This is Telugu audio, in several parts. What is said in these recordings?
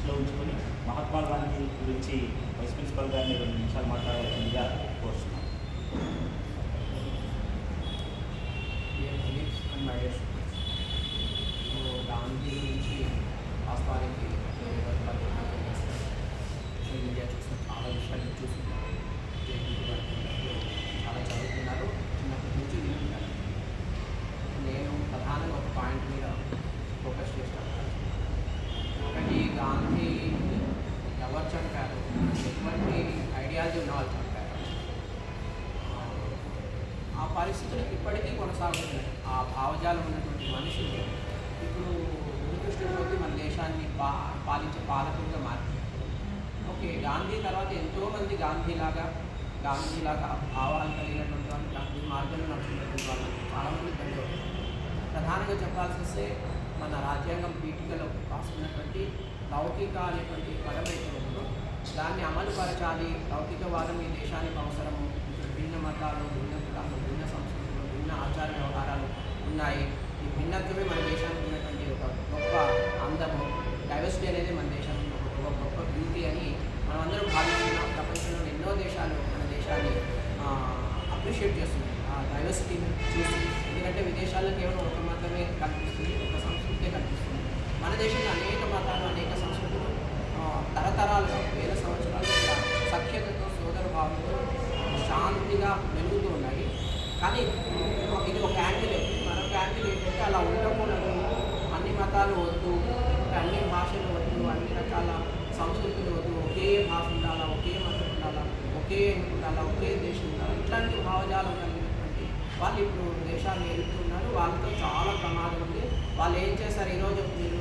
దృష్టిలో ఉంచుకొని మహాత్మా గాంధీ గురించి వైస్ ప్రిన్సిపల్ గారిని రెండు నిమిషాలు మాట్లాడవలసిందిగా కోరుతున్నాను dear colleagues and my dear students so Gandhi గురించి వాస్తవానికి నేను ఈరోజు పత్రికలు చేస్తాను సోషల్ మీడియా చూసిన చాలా విషయాలు చూస్తున్నారు జయంతి పడుతున్నారు చాలా చదువుతున్నారు చిన్నప్పటి నుంచి వింటున్నారు నేను ప్రధానంగా ఒక పాయింట్ మీద ఫోకస్ చేస్తాను ఒకటి గాంధీ ఎవరు చంపారు ఎటువంటి ఐడియాలజీ ఉన్న వాళ్ళు చంపారు ఆ పరిస్థితులు ఇప్పటికీ కొనసాగుతున్నాయి. ఆ భావజాలం ఉన్నటువంటి మనుషులు ఇప్పుడు దురదృష్టపోతే మన దేశాన్ని పా పాలించే పాలకులుగా మారింది ఓకే గాంధీ తర్వాత ఎంతోమంది గాంధీలాగా గాంధీలాగా భావాలు కలిగినటువంటి వాళ్ళు గాంధీ మార్గంలో నడుచుకున్నటువంటి వాళ్ళు చాలామంది కలిగి ప్రధానంగా చెప్పాల్సి వస్తే మన రాజ్యాంగం పీఠికలో రాసుకున్నటువంటి లౌకిక అనేటువంటి పదం అయితే ఉందో. దాన్ని అమలుపరచాలి. లౌకికవాదం ఈ దేశానికి అవసరము. భిన్న మతాలు భిన్న కులాలు భిన్న సంస్కృతులు భిన్న ఆచార వ్యవహారాలు ఉన్నాయి. ఈ భిన్నత్వమే మన దేశానికి ఉన్నటువంటి ఒక గొప్ప అందము. డైవర్సిటీ అనేది మన దేశానికి ఒక గొప్ప బ్యూటీ అని మనం అందరం భావిస్తున్నాం. ప్రపంచంలో ఎన్నో దేశాలు మన దేశాన్ని అప్రిషియేట్ చేస్తున్నాయి. ఆ డైవర్సిటీని చూసి. ఎందుకంటే విదేశాల్లో కేవలం ఒక మాత్రమే కనిపిస్తుంది ఒక సంస్కృతే కనిపిస్తుంది మన దేశంలో అనేక మతాలు అనేక సంస్కృతులు ఆ, తరతరాలుగా వేల సంవత్సరాలుగా సఖ్యతతో సోదర భావంతో శాంతిగా వెలుగుతూ ఉన్నాయి. కానీ ఇది ఒక యాంగిల్ మరొక యాంగిల్ ఏంటంటే అలా ఉండకూడదు. అన్ని మతాలు వద్దు అన్ని భాషలు వద్దు అన్ని రకాల సంస్కృతులు వద్దు. ఒకే భాష ఉండాలా ఒకే మతం ఉండాలా ఒకే ఉండాలా ఒకే దేశం ఉండాలా? ఇట్లాంటి భావజాలం కలిగినటువంటి వాళ్ళు ఇప్పుడు దేశాన్ని వెళ్తున్నారు వాళ్ళతో చాలా ప్రమాదం ఉంది. వాళ్ళు ఏం చేశారు? ఈరోజు మీరు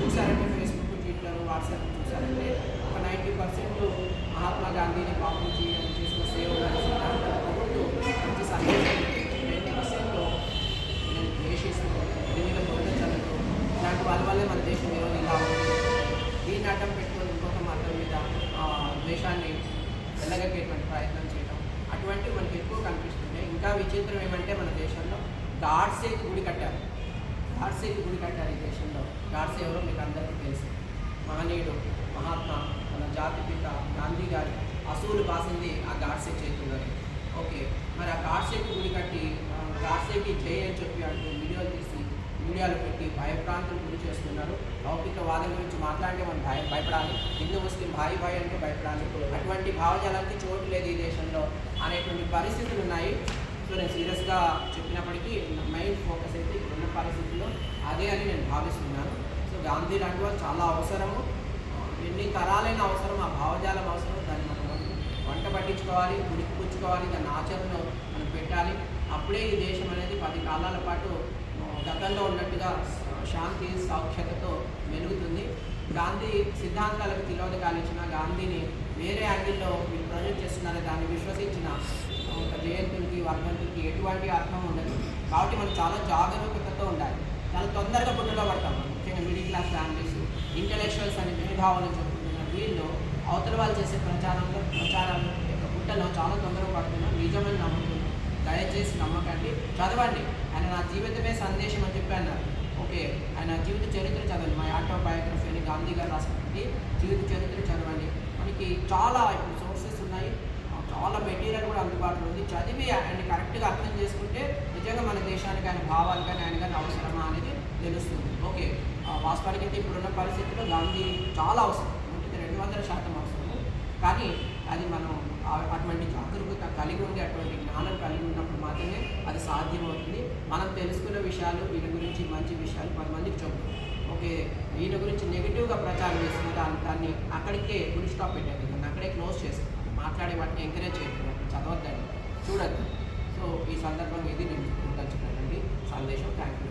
చూసారంటే ఫేస్బుక్ ట్విట్టర్ వాట్సాప్ చూసారంటే నైంటీ పర్సెంట్ మహాత్మా గాంధీని బాపూజీ అని చేసిన సేవలు అని మంచి సందేశం ట్వంటీ పర్సెంట్ నేను ద్వేషిస్తూ ఎనిమిది పొందచలతో ఇలాంటి వాళ్ళ వల్లే మన దేశం ఈరోజు ఇలా ఉంది. దీన్ని అడ్డం పెట్టుకొని ఇంకొక మతం మీద ఆ, ద్వేషాన్ని వెళ్ళగక్కేటువంటి ప్రయత్నం చేయడం అటువంటివి మనకి ఎక్కువ కనిపిస్తున్నాయి ఇంకా విచిత్రం ఏమంటే మన దేశంలో గాడ్సేకి గుడి కట్టారు. గాడ్సేకి గుడి కట్టారు ఈ దేశంలో. గాడ్సే ఎవరో మీకు అందరికీ తెలుసు మహనీయుడు మహాత్మా మన జాతిపిత గాంధీ గారి అసూలు బాసింది ఆ గాడ్సే చేతుల్లోనే ఓకే మరి ఆ గాడ్సేకి గుడి కట్టి ఆ, గాడ్సేకి జై అని చెప్పి అంటూ వీడియోలు తీసి మీడియాలో పెట్టి భయప్రాంతం గురి చేస్తున్నారు. లౌకిక వాదం గురించి మాట్లాడితే మనం భయ భయపడాలి. హిందూ ముస్లిం భాయి భాయి అంటే భయపడాలి. అటువంటి భావజాలానికి చోటు లేదు ఈ దేశంలో అనేటువంటి పరిస్థితులు ఉన్నాయి. సో నేను సీరియస్గా చెప్పినప్పటికీ మెయిన్ ఫోకస్ అయితే ఇప్పుడున్న పరిస్థితుల్లో అదే అని నేను భావిస్తున్నాను. సో గాంధీ లాంటి వారు చాలా అవసరము. ఎన్ని తరాలైన అవసరం ఆ భావజాలం అవసరం దాన్ని మనం వంట పట్టించుకోవాలి ఉడికి పుచ్చుకోవాలి దాన్ని ఆచరణలో మనం పెట్టాలి. అప్పుడే ఈ దేశం అనేది పది కాలాల పాటు గతంలో ఉన్నట్టుగా శాంతి సౌఖ్యతతో మెరుగుతుంది గాంధీ సిద్ధాంతాలకు తిలోదకాలు ఇచ్చిన గాంధీని వేరే యాంగిల్లో మీరు ప్రొజెక్ట్ చేస్తున్నారని దాన్ని విశ్వసించిన ఒక జయంతులకి వర్ధంతులకి ఎటువంటి అర్థం ఉండదు. కాబట్టి మనం చాలా జాగరూకతతో ఉండాలి. చాలా తొందరగా పుట్టులో పడతాం. ముఖ్యంగా మిడిల్ క్లాస్ ఫ్యామిలీస్ ఇంటలెక్చువల్స్ అనే మేధావులు చెప్పుకుంటున్న వీళ్ళు అవతల వాళ్ళు చేసే ప్రచారంలో ప్రచారాలు యొక్క పుట్టలో చాలా తొందరగా పడుతున్నాం. నిజమని నమ్ముతున్నాం. దయచేసి నమ్మకండి. చదవండి. ఆయన నా జీవితమే సందేశం అని చెప్పి అన్నారు ఓకే ఆయన జీవిత చరిత్ర చదవండి. మా ఆటోబయోగ్రఫీ అని గాంధీ గారు రాసినటువంటి జీవిత చరిత్ర చదవండి. మనకి చాలా ఇప్పుడు సోర్సెస్ ఉన్నాయి. చాలా మెటీరియల్ కూడా అందుబాటులో ఉంది. చదివి ఆయన కరెక్ట్గా అర్థం చేసుకుంటే నిజంగా మన దేశానికి ఆయన భావాలు కానీ ఆయన కానీ అవసరమా అనేది తెలుస్తుంది. ఓకే వాస్తవానికి అయితే ఇప్పుడున్న పరిస్థితుల్లో గాంధీ చాలా అవసరం. రెండు వందల శాతం అవసరము కానీ అది మనం ఆ- అటువంటి జాగ్రత్త కలిగి ఉండే అటువంటి జ్ఞానం కలిగి ఉన్నప్పుడు మాత్రమే అది సాధ్యమవుతుంది. మనం తెలుసుకున్న విషయాలు వీటి గురించి మంచి విషయాలు పది మందికి చెప్తాం ఓకే వీటి గురించి నెగిటివ్గా ప్రచారం చేస్తున్న దాన్ని దాన్ని అక్కడికే ఫుల్ స్టాప్ పెట్టండి. దాన్ని అక్కడే క్లోజ్ చేస్తాం మాట్లాడే వాటిని ఎంకరేజ్ చేయండి. చదవద్దండి. చూడద్దు. సో ఈ సందర్భంగా ఇది నేను గుర్తుంచుకున్నానండి సందేశం. థ్యాంక్ యూ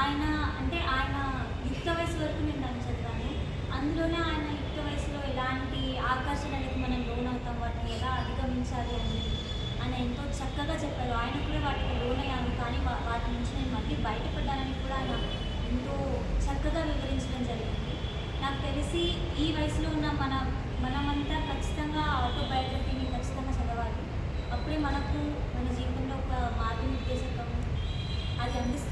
ఆయన అంటే ఆయన యుక్త వయసు వరకు నేను దాన్ని చదివాను. అందులోనే ఆయన యుక్త వయసులో ఎలాంటి ఆకర్షణలకు మనం లోన్ అవుతాం వాటిని ఎలా అధిగమించాలి అని ఆయన ఎంతో చక్కగా చెప్పారు. ఆయన కూడా వాటికి లోన్ అయ్యాను కానీ వాటి నుంచి నేను మళ్ళీ బయటపడ్డానని కూడా ఆయన ఎంతో చక్కగా వివరించడం జరిగింది. నాకు తెలిసి ఈ వయసులో ఉన్న మన మనమంతా ఖచ్చితంగా ఆటోబయోగ్రఫీని ఖచ్చితంగా చదవాలి. అప్పుడే మనకు మన జీవితంలో ఒక మార్గనిర్దేశకం అది అందిస్తుంది.